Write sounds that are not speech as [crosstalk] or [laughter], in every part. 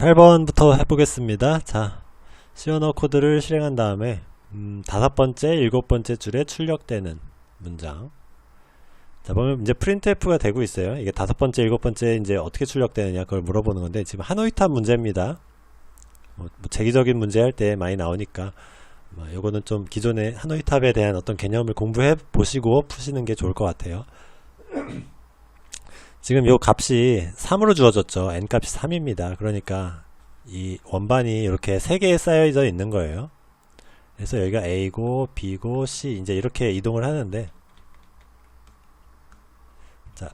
8번부터 해보겠습니다. 자, 시어너 코드를 실행한 다음에 음, 다섯 번째, 일곱 번째 줄에 출력되는 문장. 자, 보면 이제 printf가 되고 있어요. 이게 다섯 번째, 일곱 번째 이제 어떻게 출력되느냐 그걸 물어보는 건데 지금 하노이탑 문제입니다. 뭐, 뭐 재기적인 문제 할 때 많이 나오니까 뭐 요거는 좀 기존의 하노이탑에 대한 어떤 개념을 공부해 보시고 푸시는 게 좋을 것 같아요. 지금 요 값이 3으로 주어졌죠. n 값이 3입니다. 그러니까 이 원반이 이렇게 3개에 쌓여져 있는 거예요. 그래서 여기가 A고 B고 C 이제 이렇게 이동을 하는데 자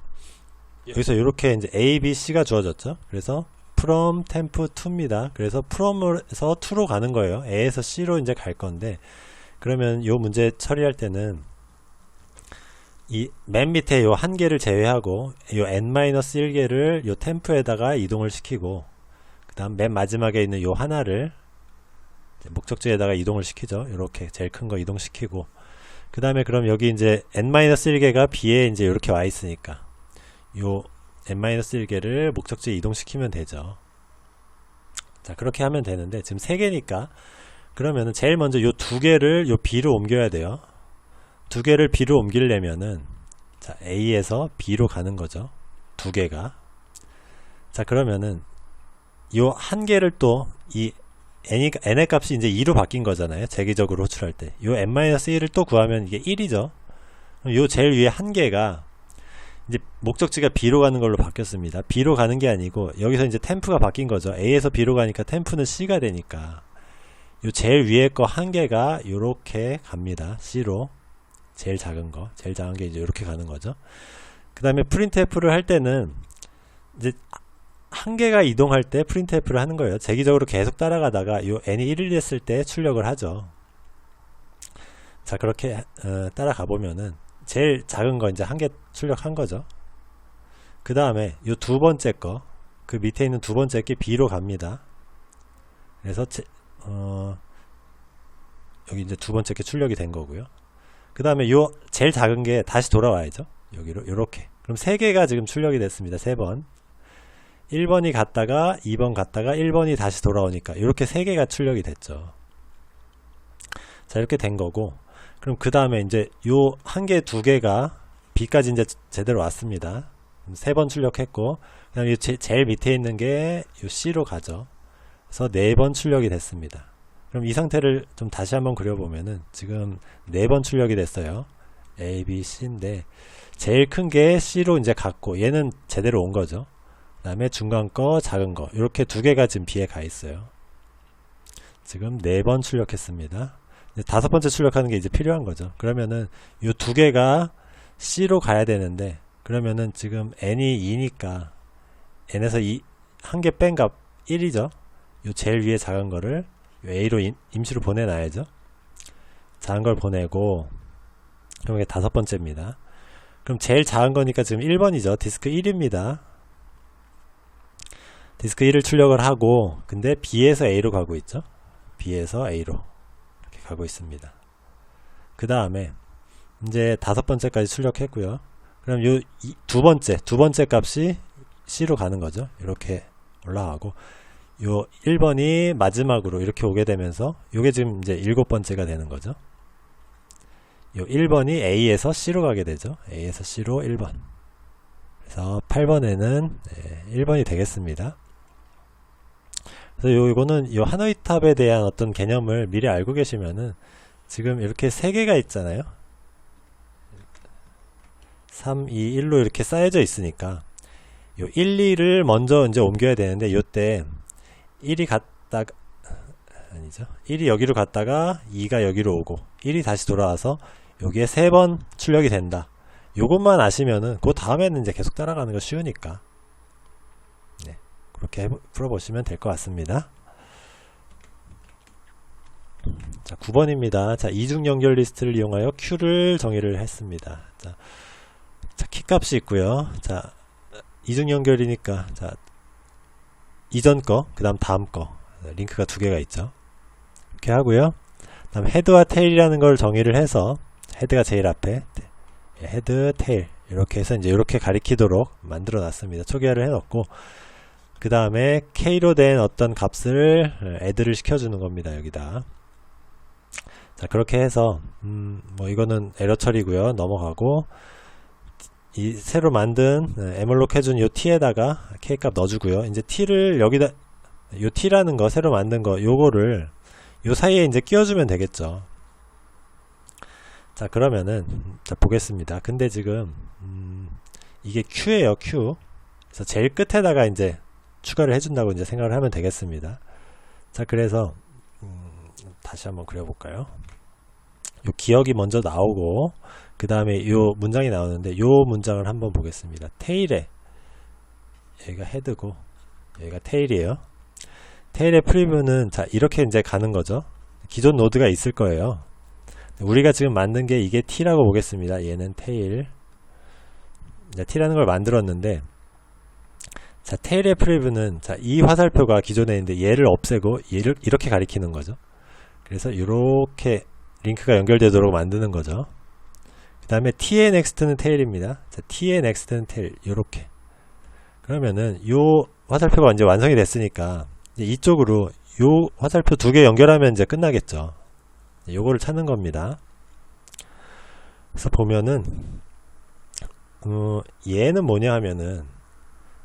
여기서 이렇게 이제 A, B, C가 주어졌죠. 그래서 from temp to입니다. 그래서 from에서 to로 가는 거예요. A에서 C로 이제 갈 건데 그러면 요 문제 처리할 때는 이 맨 밑에 요 한 개를 제외하고 요 n-1개를 요 템프에다가 이동을 시키고 그 다음 맨 마지막에 있는 요 하나를 목적지에다가 이동을 시키죠. 이렇게 제일 큰 거 이동시키고 그 다음에 그럼 여기 이제 n-1개가 b에 이제 이렇게 와 있으니까 요 n-1개를 목적지에 이동시키면 되죠. 자 그렇게 하면 되는데 지금 세 개니까 그러면은 제일 먼저 요 두 개를 요 b로 옮겨야 돼요 두 개를 B로 옮기려면은 자, A에서 B로 가는 거죠. 두 개가. 자, 그러면은 요 한 개를 또 이 n의 값이 이제 2로 바뀐 거잖아요. 재기적으로 호출할 때. 요 n-1을 또 구하면 이게 1이죠. 요 제일 위에 한 개가 이제 목적지가 B로 가는 걸로 바뀌었습니다. B로 가는 게 아니고 여기서 이제 템프가 바뀐 거죠. A에서 B로 가니까 템프는 C가 되니까 요 제일 위에 거 한 개가 요렇게 갑니다. C로. 제일 작은 거, 제일 작은 게 이제 이렇게 가는 거죠. 그 다음에 printf를 할 때는 이제 한 개가 이동할 때 printf를 하는 거예요. 재기적으로 계속 따라가다가 요 n이 1이 됐을 때 출력을 하죠. 자 그렇게 어, 따라가 보면은 제일 작은 거 이제 한 개 출력한 거죠. 그 다음에 요두 번째 거, 그 밑에 있는 두 번째 게 b로 갑니다. 그래서 제, 어, 여기 이제 두 번째 게 출력이 된 거고요. 그 다음에 요 제일 작은 게 다시 돌아와야죠. 여기로 요렇게. 그럼 세 개가 지금 출력이 됐습니다. 세 번. 1번이 갔다가 2번 갔다가 1번이 다시 돌아오니까 이렇게 세 개가 출력이 됐죠. 자 이렇게 된 거고. 그럼 그 다음에 이제 요 한 개 두 개가 B까지 이제 제대로 왔습니다. 세 번 출력했고 그 다음에 제, 제일 밑에 있는 게 요 C로 가죠. 그래서 네 번 출력이 됐습니다 그럼 이 상태를 좀 다시 한번 그려보면은 지금 네 번 출력이 됐어요. A, B, C인데 제일 큰 게 C로 이제 갔고 얘는 제대로 온 거죠. 그 다음에 중간 거, 작은 거 이렇게 두 개가 지금 B에 가 있어요. 지금 네 번 출력했습니다. 다섯 번째 출력하는 게 이제 필요한 거죠. 그러면은 이 두 개가 C로 가야 되는데 그러면은 지금 N이 2니까 N에서 한 개 뺀 값 1이죠. 요 제일 위에 작은 거를 A로 임, 임시로 보내놔야죠. 작은 걸 보내고 그럼 이게 다섯 번째입니다. 그럼 제일 작은 거니까 지금 1번이죠. 디스크 1입니다. 디스크 1을 출력을 하고 근데 B에서 A로 가고 있죠. B에서 A로 이렇게 가고 있습니다. 그 다음에 이제 다섯 번째까지 출력했고요. 그럼 요 두 번째 두 번째 값이 C로 가는 거죠. 이렇게 올라가고 요 1번이 마지막으로 이렇게 오게 되면서 요게 지금 이제 일곱 번째가 되는 거죠. 요 1번이 A에서 C로 가게 되죠. A에서 C로 1번. 그래서 8번에는 네, 1번이 되겠습니다. 그래서 요 이거는 요 하노이 탑에 대한 어떤 개념을 미리 알고 계시면은 지금 이렇게 세 개가 있잖아요. 3, 2, 1로 이렇게 쌓여져 있으니까 요 1, 2를 먼저 이제 옮겨야 되는데 요때 1이 갔다가 아니죠? 1이 여기로 갔다가 2가 여기로 오고 1이 다시 돌아와서 여기에 세 번 출력이 된다. 요것만 아시면은 그 다음에는 이제 계속 따라가는 거 쉬우니까. 네, 그렇게 해보, 풀어보시면 될 것 같습니다. 자 9번입니다. 자 이중 연결 리스트를 이용하여 Q를 정의를 했습니다. 자, 자 키 값이 있고요. 자 이중 연결이니까 자 이전 거, 그 다음 다음 거 링크가 두 개가 있죠. 이렇게 하고요. 다음 헤드와 테일이라는 걸 정의를 해서 헤드가 제일 앞에 헤드, 테일 이렇게 해서 이제 이렇게 가리키도록 만들어 놨습니다. 초기화를 해놓고 그 다음에 k로 된 어떤 값을 애드를 시켜주는 겁니다. 여기다. 자 그렇게 해서 음, 뭐 이거는 에러 처리고요. 넘어가고 이 새로 만든 에멀록 해준 요 t에다가 k 값 넣어주고요. 이제 t를 여기다 요 t라는 거 새로 만든 거 요거를 요 사이에 이제 끼워주면 되겠죠. 자 그러면은 자 보겠습니다. 근데 지금 음, 이게 q예요 q. 그래서 제일 끝에다가 이제 추가를 해준다고 이제 생각을 하면 되겠습니다. 자 그래서 음, 다시 한번 그려볼까요? 요 기억이 먼저 나오고 그 다음에 요 문장이 나오는데 요 문장을 한번 보겠습니다. 테일에 여기가 헤드고 여기가 테일이에요. 테일의 프리뷰는 자 이렇게 이제 가는 거죠. 기존 노드가 있을 거예요. 우리가 지금 만든 게 이게 t라고 보겠습니다. 얘는 테일. 자, t라는 걸 만들었는데 자, 테일의 프리뷰는 자, 이 화살표가 기존에 있는데 얘를 없애고 얘를 이렇게 가리키는 거죠. 그래서 이렇게 링크가 연결되도록 만드는 거죠. 그 다음에 t의 next는 테일입니다. 자, t의 next는 테일 이렇게. 그러면은 요 화살표가 이제 완성이 됐으니까 이쪽으로 요 화살표 두 개 연결하면 이제 끝나겠죠. 요거를 찾는 겁니다. 그래서 보면은 어, 얘는 뭐냐 하면은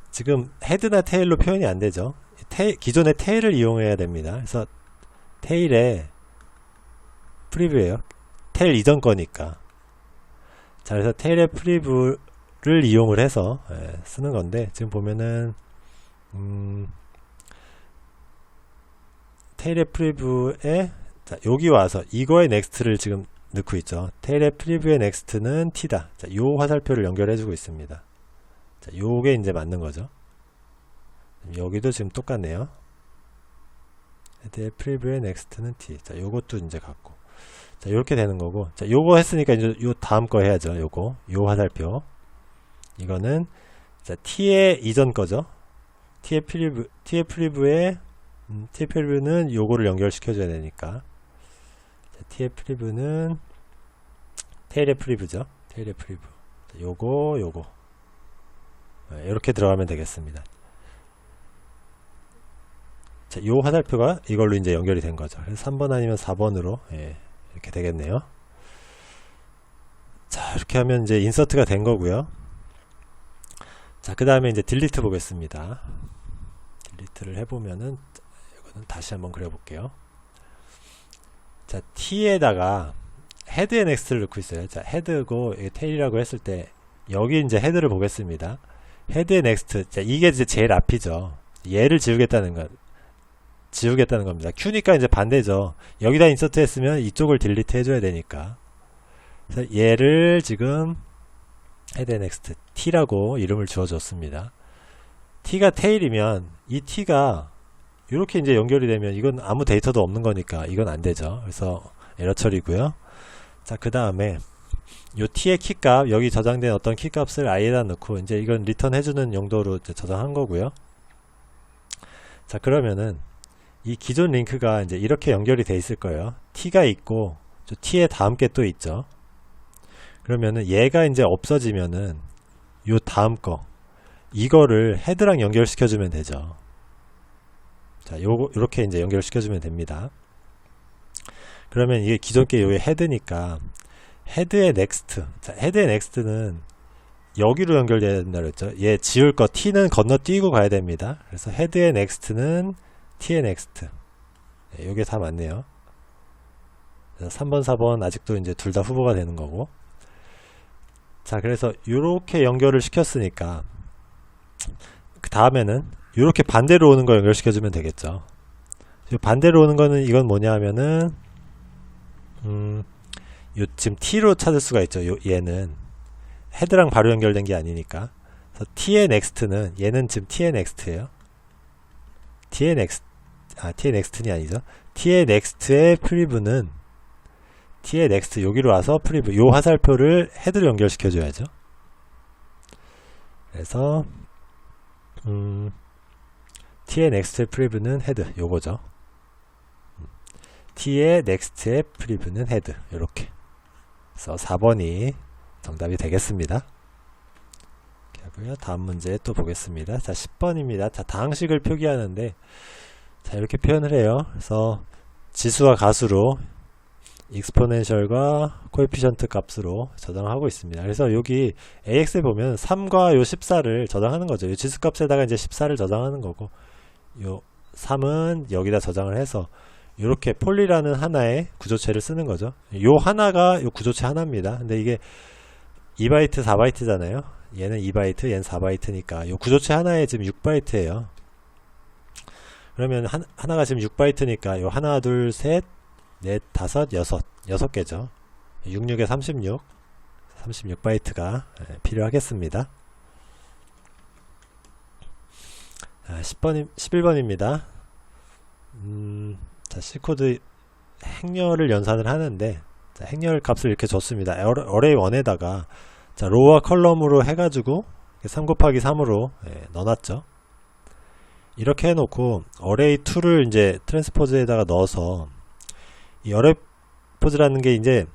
지금 헤드나 테일로 표현이 안 되죠. 테, 기존의 테일을 이용해야 됩니다. 그래서 테일에 프리뷰예요. 테일 이전 거니까. 자, 그래서 테일의 프리뷰를 이용을 해서 예, 쓰는 건데 지금 보면은 음, 테일의 프리뷰에 자, 여기 와서 이거의 넥스트를 지금 넣고 있죠. 테일의 프리뷰의 넥스트는 t다. 자, 요 화살표를 연결해 주고 있습니다. 자, 요게 이제 맞는 거죠. 여기도 지금 똑같네요. 헤드의 프리뷰의 넥스트는 t. 자, 요것도 이제 같고. 자, 요렇게 되는 거고. 자, 요거 했으니까 이제 요 다음 거 해야죠. 요거. 요 화살표. 이거는 자, t의 이전 거죠. t의 프리뷰, t의 프리뷰에 음, t의 프리뷰는 요거를 연결시켜 줘야 되니까. 자, t의 프리뷰는 테일의 프리뷰죠. 테일의 프리뷰. 자, 요거, 요거. 네, 이렇게 들어가면 되겠습니다. 자, 요 화살표가 이걸로 이제 연결이 된 거죠. 그래서 3번 아니면 4번으로 예, 이렇게 되겠네요. 자, 이렇게 하면 이제 인서트가 된 거고요. 자, 그 다음에 이제 딜리트 보겠습니다. 딜리트를 해보면은 이거는 다시 한번 그려볼게요. 자, t에다가 헤드의 넥스트를 넣고 있어요. 자, 헤드고 테일이라고 했을 때 여기 이제 헤드를 보겠습니다. 헤드의 넥스트. 자, 이게 이제 제일 앞이죠. 얘를 지우겠다는 것. 지우겠다는 겁니다. Q니까 이제 반대죠. 여기다 인서트 했으면 이쪽을 딜리트 해줘야 되니까. 그래서 얘를 지금 헤드 넥스트 T라고 이름을 주어줬습니다. T가 테일이면 이 T가 이렇게 이제 연결이 되면 이건 아무 데이터도 없는 거니까 이건 안 되죠. 그래서 에러 처리고요. 자, 그 다음에 요 t의 키값 여기 저장된 어떤 키값을 i에다 넣고 이제 이건 리턴 해주는 용도로 저장한 거고요. 자 그러면은 이 기존 링크가 이제 이렇게 연결이 돼 있을 거예요. t가 있고 저 t의 다음 게 또 있죠. 그러면은 얘가 이제 없어지면은 요 다음 거 이거를 헤드랑 연결시켜 주면 되죠. 자 요거 요렇게 이제 연결시켜 주면 됩니다. 그러면 이게 기존 게 요의 헤드니까 헤드의 넥스트. 자, 헤드의 넥스트는 여기로 연결돼야 된다 그랬죠. 얘 지울 거 t는 건너뛰고 가야 됩니다. 그래서 헤드의 넥스트는 넥스트. 네, 요게 다 맞네요. 3번, 4번 아직도 이제 둘 다 후보가 되는 거고. 자, 그래서 요렇게 연결을 시켰으니까 그 다음에는 요렇게 반대로 오는 거 연결시켜 주면 되겠죠. 반대로 오는 거는 이건 뭐냐 하면은 음, 요 지금 t로 찾을 수가 있죠. 요 얘는 헤드랑 바로 연결된 게 아니니까. t의 next는 얘는 지금 t의 next예요. t의 next 아 t의 next는 아니죠. t의 next의 프리브는 t의 next 여기로 와서 프리브 요 화살표를 헤드로 연결시켜 줘야죠. 그래서 음, t의 next의 프리브는 헤드 요거죠. t의 next의 프리브는 헤드 이렇게 그래서 4번이 정답이 되겠습니다. 다음 문제 또 보겠습니다. 자, 10번입니다. 자, 다항식을 표기하는데, 자, 이렇게 표현을 해요. 그래서, 지수와 가수로, 익스포넨셜과 코에피션트 값으로 저장하고 있습니다. 그래서 여기 AX에 보면 3과 요 14를 저장하는 거죠. 이 지수 값에다가 이제 14를 저장하는 거고, 요 3은 여기다 저장을 해서, 이렇게 폴리라는 하나의 구조체를 쓰는 거죠. 요 하나가 요 구조체 하나입니다. 근데 이게 2바이트, 4바이트잖아요. 얘는 2바이트, 얘는 4바이트니까 요 구조체 하나에 지금 6바이트예요. 그러면 한, 하나가 지금 6바이트니까 요 하나, 둘, 셋, 넷, 다섯, 여섯, 여섯 개죠. 66에 36, 36바이트가 필요하겠습니다. 자, 10번, 11번입니다. 음, 자, C코드 행렬을 연산을 하는데, 자, 행렬 값을 이렇게 줬습니다. 어레이 1에다가, 자, 로와 컬럼으로 해가지고, 3 곱하기 3으로 예, 넣어놨죠. 이렇게 해놓고, 어레이 2를 이제 트랜스포즈에다가 넣어서, 이 어레이 포즈라는 게 이제,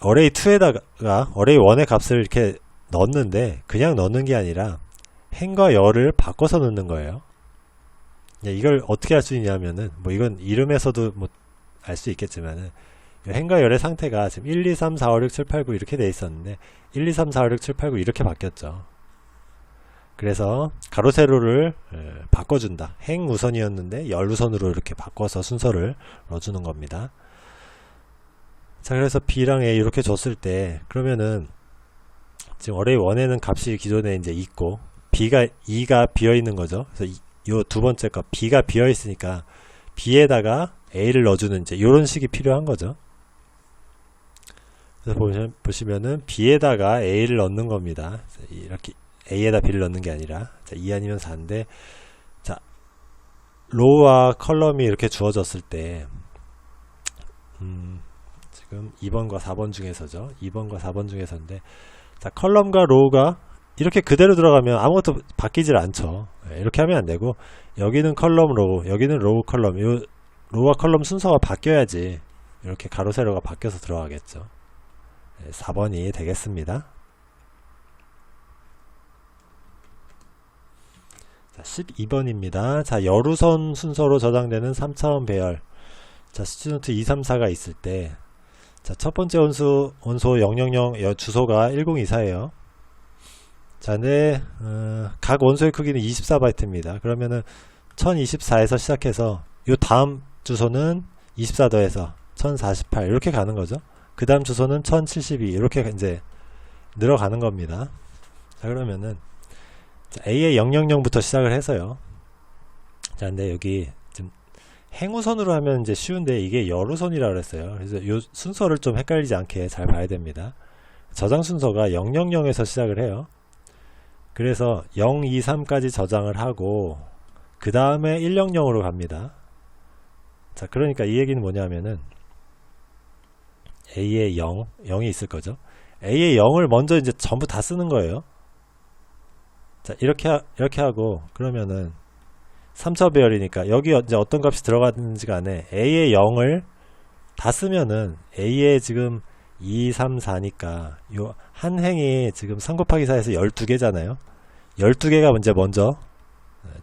어레이 2에다가, 어레이 1의 값을 이렇게 넣었는데, 그냥 넣는 게 아니라, 행과 열을 바꿔서 넣는 거예요. 야, 이걸 어떻게 할 수 있냐면은 뭐 이건 이름에서도 뭐 알 수 있겠지만은 행과 열의 상태가 지금 1, 2, 3, 4, 5, 6, 7, 8, 9 이렇게 돼 있었는데 1, 2, 3, 4, 5, 6, 7, 8, 9 이렇게 바뀌었죠. 그래서 가로 세로를 에, 바꿔준다. 행 우선이었는데 열 우선으로 이렇게 바꿔서 순서를 넣어주는 겁니다. 자 그래서 B랑 A 이렇게 줬을 때 그러면은 지금 어레이 1에는 값이 기존에 이제 있고 B가 2가 비어 있는 거죠. 그래서 요두 번째 거 B가 비어 있으니까 B에다가 A를 넣어주는 이제 이런 식이 필요한 거죠. 그래서 보시면, 보시면은 B에다가 A를 넣는 겁니다. 이렇게 A에다 B를 넣는 게 아니라 자, 2 아니면 4인데 자 로우와 컬럼이 이렇게 주어졌을 때 음, 지금 2번과 4번 중에서죠. 2번과 4번 중에서인데 자 컬럼과 로우가 이렇게 그대로 들어가면 아무것도 바뀌질 않죠. 예, 이렇게 하면 안 되고 여기는 컬럼 로우, 여기는 로우 컬럼. 요 로우와 컬럼 순서가 바뀌어야지 이렇게 가로 세로가 바뀌어서 들어가겠죠. 4번이 되겠습니다. 자, 12번입니다. 자, 열우선 순서로 저장되는 3차원 배열. 자, 스튜던트 2, 3, 4가 있을 때 자, 첫 번째 원수 원소 000 주소가 1024예요. 자, 근데 어, 각 원소의 크기는 24바이트입니다. 그러면은 1024에서 시작해서 요 다음 주소는 24 더해서 1048 이렇게 가는 거죠. 그 다음 주소는 1072 이렇게 이제 늘어가는 겁니다. 자, 그러면은 자, A의 000부터 시작을 해서요. 자, 근데 여기 지금 행우선으로 하면 이제 쉬운데 이게 열우선이라 그랬어요. 그래서 요 순서를 좀 헷갈리지 않게 잘 봐야 됩니다. 저장 순서가 000에서 시작을 해요. 그래서 0, 2, 3까지 저장을 하고 그 다음에 100으로 갑니다. 자, 그러니까 이 얘기는 뭐냐면은 A의 0, 0이 있을 거죠. A의 0을 먼저 이제 전부 다 쓰는 거예요. 자, 이렇게 하, 이렇게 하고 그러면은 3차 배열이니까 여기 이제 어떤 값이 들어가는지 간에 A의 0을 다 쓰면은 A의 지금 2, 3, 4니까 요 한 행이 지금 3 곱하기 4에서 12개잖아요. 12개가 이제 먼저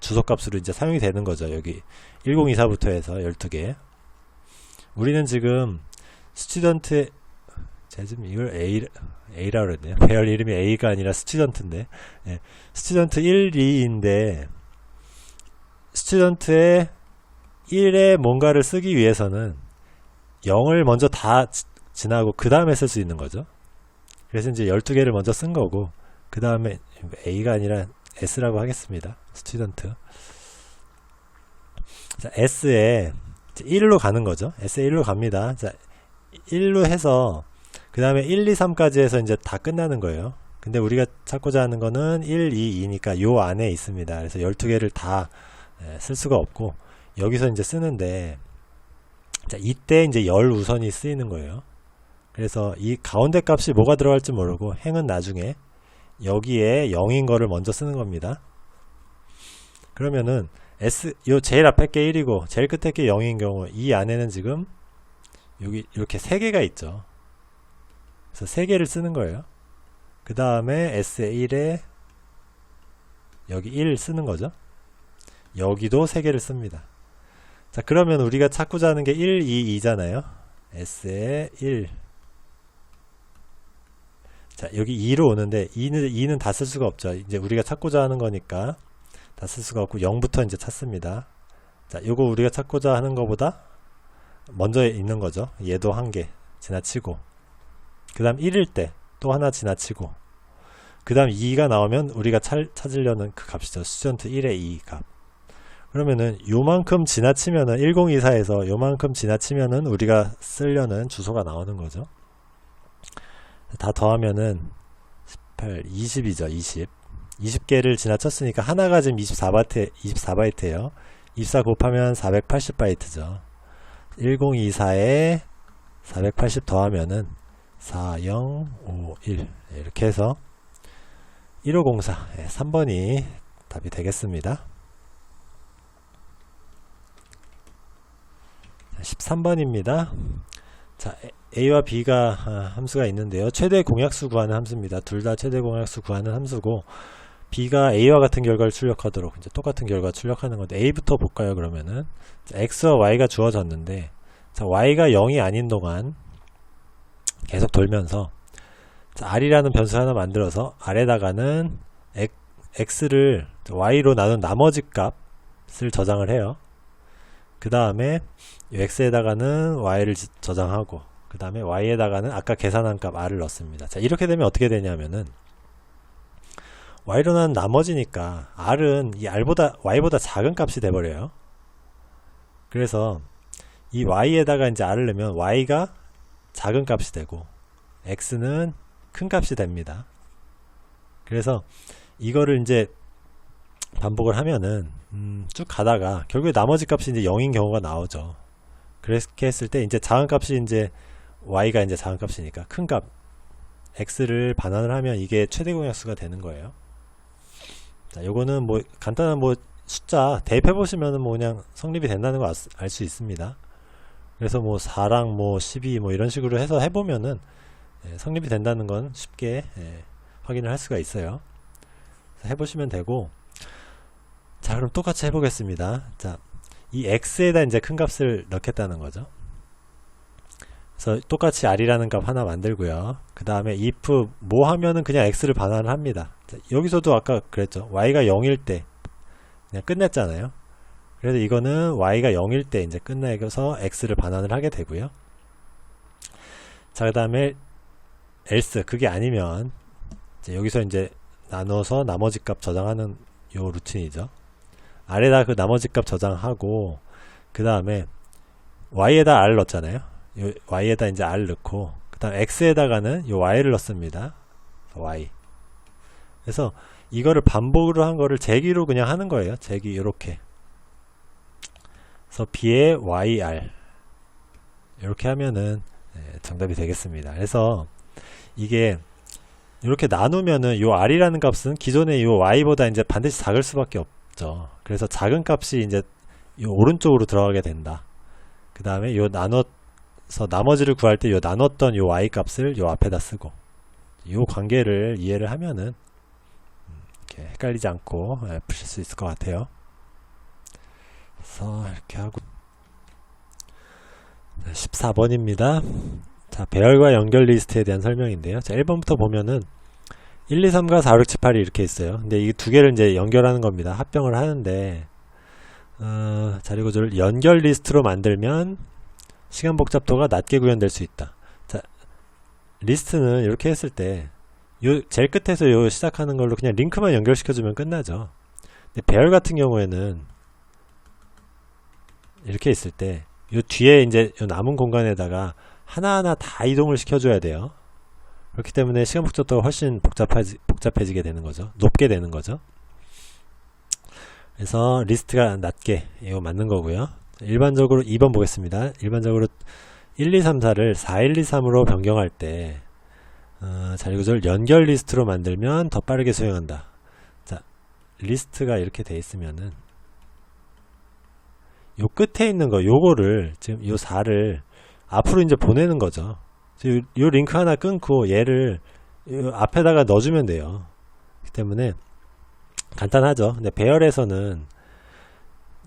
주소값으로 이제 사용이 되는 거죠. 여기 1024부터 해서 12개. 우리는 지금 스튜던트 제가 지금 이걸 A, A라 그랬네요. [laughs] 배열 이름이 A가 아니라 스튜던트인데 예, 스튜던트 1, 2인데 스튜던트의 1에 뭔가를 쓰기 위해서는 0을 먼저 다 지, 지나고 그 다음에 쓸 수 있는 거죠. 그래서 이제 12개를 먼저 쓴 거고 그 다음에 A가 아니라 S라고 하겠습니다. 스튜던트. 자, S에 1로 가는 거죠. S에 1로 갑니다. 자, 1로 해서 그 다음에 1, 2, 3까지 해서 이제 다 끝나는 거예요. 근데 우리가 찾고자 하는 거는 1, 2, 2니까 요 안에 있습니다. 그래서 12개를 다 쓸 수가 없고 여기서 이제 쓰는데 자, 이때 이제 열 우선이 쓰이는 거예요. 그래서 이 가운데 값이 뭐가 들어갈지 모르고 행은 나중에 여기에 0인 거를 먼저 쓰는 겁니다. 그러면은 S 요 제일 앞에 게 1이고 제일 끝에 게 0인 경우 이 안에는 지금 여기 이렇게 세 개가 있죠. 그래서 세 개를 쓰는 거예요. 그 다음에 S에 1에 여기 1 쓰는 거죠. 여기도 3개를 씁니다. 자, 그러면 우리가 찾고자 하는 게 1, 2, 2잖아요. S에 1. 자, 여기 2로 오는데 2는, 2는 다 쓸 수가 없죠. 이제 우리가 찾고자 하는 거니까 다 쓸 수가 없고 0부터 이제 찾습니다. 자, 요거 우리가 찾고자 하는 거보다 먼저 있는 거죠. 얘도 한 개 지나치고 그 다음 1일 때 또 하나 지나치고 그 다음 2가 나오면 우리가 찾, 찾으려는 그 값이죠. 스튜던트 1의 2 값. 그러면은 요만큼 지나치면은 1024에서 요만큼 지나치면은 우리가 쓰려는 주소가 나오는 거죠. 다 더하면은 18, 20이죠. 20. 20개를 지나쳤으니까 하나가 지금 24바이트, 24바이트예요. 24 곱하면 480바이트죠. 1024에 480 더하면은 4051 이렇게 해서 1504 3번이 답이 되겠습니다. 13번입니다. 자, A와 B가 아, 함수가 있는데요. 최대 공약수 구하는 함수입니다. 둘 다 최대 공약수 구하는 함수고 B가 A와 같은 결과를 출력하도록 이제 똑같은 결과 출력하는 건데 A부터 볼까요? 그러면은 자, X와 Y가 주어졌는데 자, Y가 0이 아닌 동안 계속 돌면서 자, R이라는 변수 하나 만들어서 R에다가는 X를 Y로 나눈 나머지 값을 저장을 해요. 그 다음에 x에다가는 y를 지- 저장하고 그 다음에 y에다가는 아까 계산한 값 r을 넣습니다. 자 이렇게 되면 어떻게 되냐면은 y로 난 나머지니까 r은 이 r보다 y보다 작은 값이 돼버려요. 그래서 이 y에다가 이제 r을 넣으면 y가 작은 값이 되고 x는 큰 값이 됩니다. 그래서 이거를 이제 반복을 하면은 음, 쭉 가다가 결국에 나머지 값이 이제 0인 경우가 나오죠. 그렇게 했을 때 이제 작은 값이 이제 y가 이제 작은 값이니까 큰 값 x를 반환을 하면 이게 최대 공약수가 되는 거예요. 자, 요거는 뭐 간단한 뭐 숫자 대입해 보시면은 뭐 그냥 성립이 된다는 걸알수 있습니다. 그래서 뭐 4랑 뭐 12 뭐 이런 식으로 해서 해보면은 예, 성립이 된다는 건 쉽게 예, 확인을 할 수가 있어요. 해보시면 되고. 자 그럼 똑같이 해보겠습니다. 자 이 x에다 이제 큰 값을 넣겠다는 거죠. 그래서 똑같이 r이라는 값 하나 만들고요. 그 다음에 if 뭐 하면은 그냥 x를 반환을 합니다. 자, 여기서도 아까 그랬죠. y가 0일 때 그냥 끝냈잖아요 그래서 이거는 y가 0일 때 이제 끝내서 x를 반환을 하게 되고요. 자 그 다음에 else 그게 아니면 이제 여기서 이제 나눠서 나머지 값 저장하는 요 루틴이죠. 아래다 그 나머지 값 저장하고 그 다음에 y에다 r 넣었잖아요. 요 y에다 이제 r 넣고 그 다음 x에다가는 요 y를 넣습니다. y. 그래서 이거를 반복으로 한 거를 제기로 그냥 하는 거예요. 제기 이렇게 그래서 b의 yr 이렇게 하면은 네, 정답이 되겠습니다 그래서 이게 이렇게 나누면은 요 r이라는 값은 기존의 요 y보다 이제 반드시 작을 수밖에 없죠. 그래서 작은 값이 이제 요 오른쪽으로 들어가게 된다. 그 다음에 요 나눠서 나머지를 구할 때 요 나눴던 요 y 값을 요 앞에다 쓰고 요 관계를 이해를 하면은 음, 이렇게 헷갈리지 않고 예, 푸실 수 있을 것 같아요. 그래서 이렇게 하고 14번입니다. 자, 배열과 연결 리스트에 대한 설명인데요. 자, 1번부터 보면은 1, 2, 3과 4, 5, 6, 7, 8이 이렇게 있어요. 근데 이 두 개를 이제 연결하는 겁니다. 합병을 하는데, 어, 자리 구조를 연결 리스트로 만들면 시간 복잡도가 낮게 구현될 수 있다. 자, 리스트는 이렇게 했을 때, 요, 제일 끝에서 요 시작하는 걸로 그냥 링크만 연결시켜주면 끝나죠. 근데 배열 같은 경우에는 이렇게 있을 때, 요 뒤에 이제 요 남은 공간에다가 하나하나 다 이동을 시켜줘야 돼요. 그렇기 때문에 시간 복잡도가 훨씬 복잡해지, 복잡해지게 되는 거죠. 높게 되는 거죠. 그래서 리스트가 낮게 이거 맞는 거고요. 일반적으로 2번 보겠습니다. 일반적으로 1, 2, 3, 4를 4, 1, 2, 3으로 변경할 때 어, 자리구조를 연결 리스트로 만들면 더 빠르게 수행한다. 자, 리스트가 이렇게 돼 있으면은 요 끝에 있는 거 요거를 지금 요 4를 앞으로 이제 보내는 거죠. 요, 요 링크 하나 끊고 얘를 요 앞에다가 넣어주면 돼요. 그렇기 때문에 간단하죠. 근데 배열에서는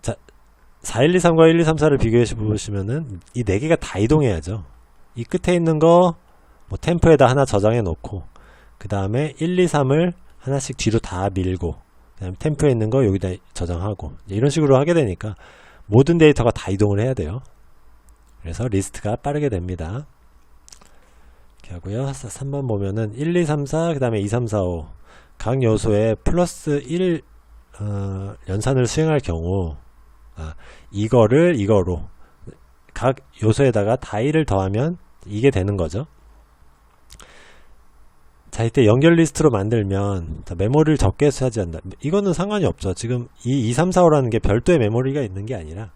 자, 4, 1, 2, 3과 1, 2, 3, 4를 비교해 보시면은 이 네 개가 다 이동해야죠. 이 끝에 있는 거 뭐 템프에다 하나 저장해 놓고 그 다음에 1, 2, 3을 하나씩 뒤로 다 밀고 그 다음에 템프에 있는 거 여기다 저장하고 이런 식으로 하게 되니까 모든 데이터가 다 이동을 해야 돼요. 그래서 리스트가 빠르게 됩니다. 이렇게 하고요. 3번 보면은 1, 2, 3, 4, 그 다음에 2, 3, 4, 5. 각 요소에 플러스 1 어, 연산을 수행할 경우 아, 이거를 이거로 각 요소에다가 다 1을 더하면 이게 되는 거죠. 자 이때 연결 리스트로 만들면 자, 메모리를 적게 차지한다. 이거는 상관이 없죠. 지금 이 2, 3, 4, 5라는 게 별도의 메모리가 있는 게 아니라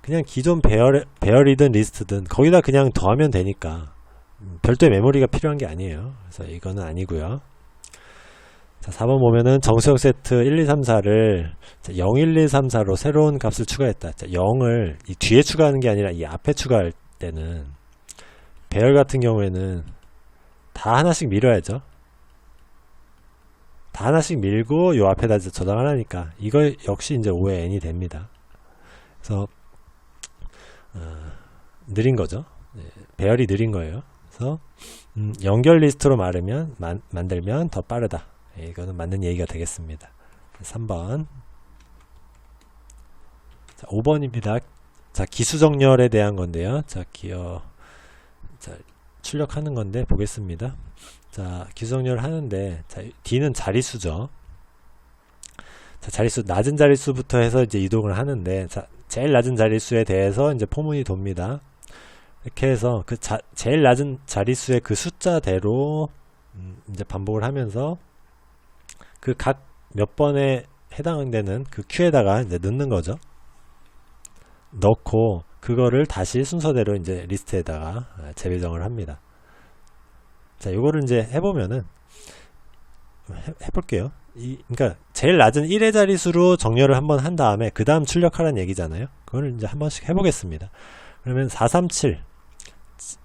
그냥 기존 배열, 배열이든 리스트든 거기다 그냥 더하면 되니까 음, 별도의 메모리가 필요한 게 아니에요. 그래서 이거는 아니고요. 자, 4번 보면은 정수형 세트 1, 2, 3, 4를 0, 1, 2, 3, 4로 새로운 값을 추가했다. 자, 0을 이 뒤에 추가하는 게 아니라 이 앞에 추가할 때는 배열 같은 경우에는 다 하나씩 밀어야죠. 다 하나씩 밀고 요 앞에다 저장하라니까 이거 역시 이제 5의 n이 됩니다. 그래서 어, 느린 거죠. 네, 배열이 느린 거예요. 그래서 음, 연결 리스트로 마르면 만, 만들면 더 빠르다. 예, 이거는 맞는 얘기가 되겠습니다. 3번. 자, 5번입니다. 자, 기수정렬에 대한 건데요. 자, 기어 자, 출력하는 건데 보겠습니다. 자, 기수정렬 하는데 자, D는 자릿수죠. 자, 자릿수 낮은 자릿수부터 해서 이제 이동을 하는데 자, 제일 낮은 자릿수에 대해서 이제 포문이 돕니다. 이렇게 해서 그 자, 제일 낮은 자릿수의 그 숫자대로 음, 이제 반복을 하면서 그 각 몇 번에 해당되는 그 큐에다가 이제 넣는 거죠. 넣고 그거를 다시 순서대로 이제 리스트에다가 아, 재배정을 합니다. 자, 요거를 이제 해보면은 해, 해볼게요. 이, 그러니까 제일 낮은 1의 자릿수로 정렬을 한번 한 다음에 그 다음 출력하라는 얘기잖아요. 그걸 이제 한 번씩 해보겠습니다. 그러면 437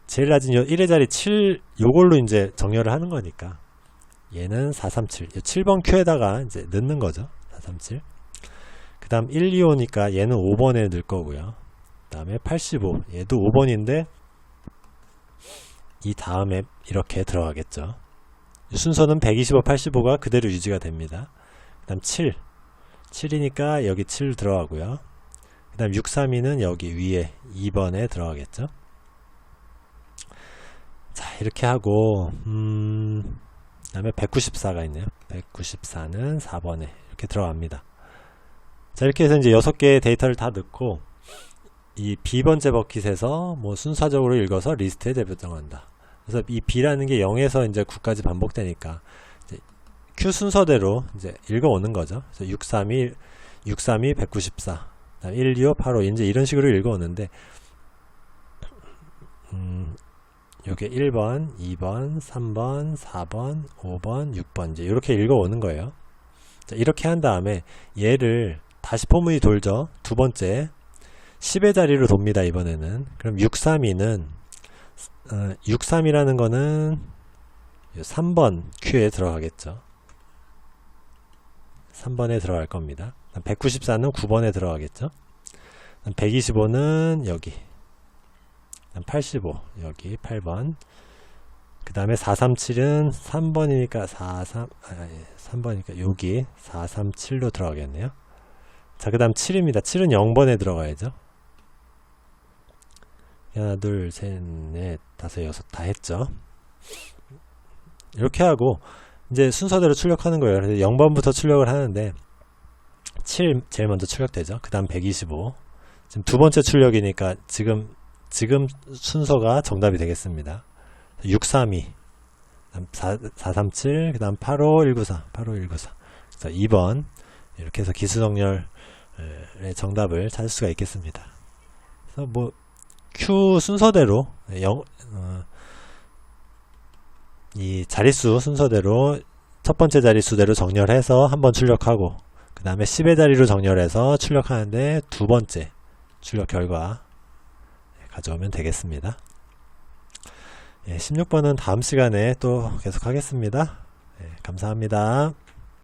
제일 낮은 요 1의 자리 7 요걸로 이제 정렬을 하는 거니까 얘는 437 7번 큐에다가 이제 넣는 거죠. 437 그 다음 1, 2, 5니까 얘는 5번에 넣을 거고요. 그 다음에 85 얘도 5번인데 이 다음에 이렇게 들어가겠죠. 순서는 125, 85가 그대로 유지가 됩니다. 그 다음 7 7이니까 여기 7 들어가고요. 그 다음 632는 여기 위에 2번에 들어가겠죠. 자 이렇게 하고 음, 그 다음에 194가 있네요. 194는 4번에 이렇게 들어갑니다. 자 이렇게 해서 이제 6개의 데이터를 다 넣고 이 B번째 버킷에서 뭐 순서적으로 읽어서 리스트에 재배정한다. 그래서 이 B라는 게 0에서 이제 9까지 반복되니까 Q 순서대로 이제 읽어오는 거죠. 그래서 632, 632, 194, 1, 2, 5, 8, 5 이제 이런 식으로 읽어오는데 음, 요게 1번, 2번, 3번, 4번, 5번, 6번 이제 이렇게 읽어오는 거예요. 자, 이렇게 한 다음에 얘를 다시 포문이 돌죠. 두 번째 10의 자리로 돕니다. 이번에는 그럼 632는 어, 63이라는 거는 3번 큐에 들어가겠죠. 3번에 들어갈 겁니다. 194는 9번에 들어가겠죠. 125는 여기 85 여기 8번 그 다음에 437은 3번이니까 43 아, 3번이니까 여기 437로 들어가겠네요 자 그 다음 7입니다 7은 0번에 들어가야죠 하나 둘 셋 넷 다섯 여섯 다 했죠. 이렇게 하고 이제 순서대로 출력하는 거예요. 그래서 0번부터 출력을 하는데 7 제일 먼저 출력되죠. 그 다음 125 지금 두 번째 출력이니까 지금 지금 순서가 정답이 되겠습니다. 632 4, 437 그 다음 85194 85194자 2번 이렇게 해서 기수정렬의 정답을 찾을 수가 있겠습니다. 그래서 뭐 Q 순서대로 영, 어, 이 자릿수 순서대로 첫 번째 자릿수대로 정렬해서 한 번 출력하고 그 다음에 10의 자리로 정렬해서 출력하는데 두 번째 출력 결과 가져오면 되겠습니다. 예, 16번은 다음 시간에 또 계속 하겠습니다. 예, 감사합니다.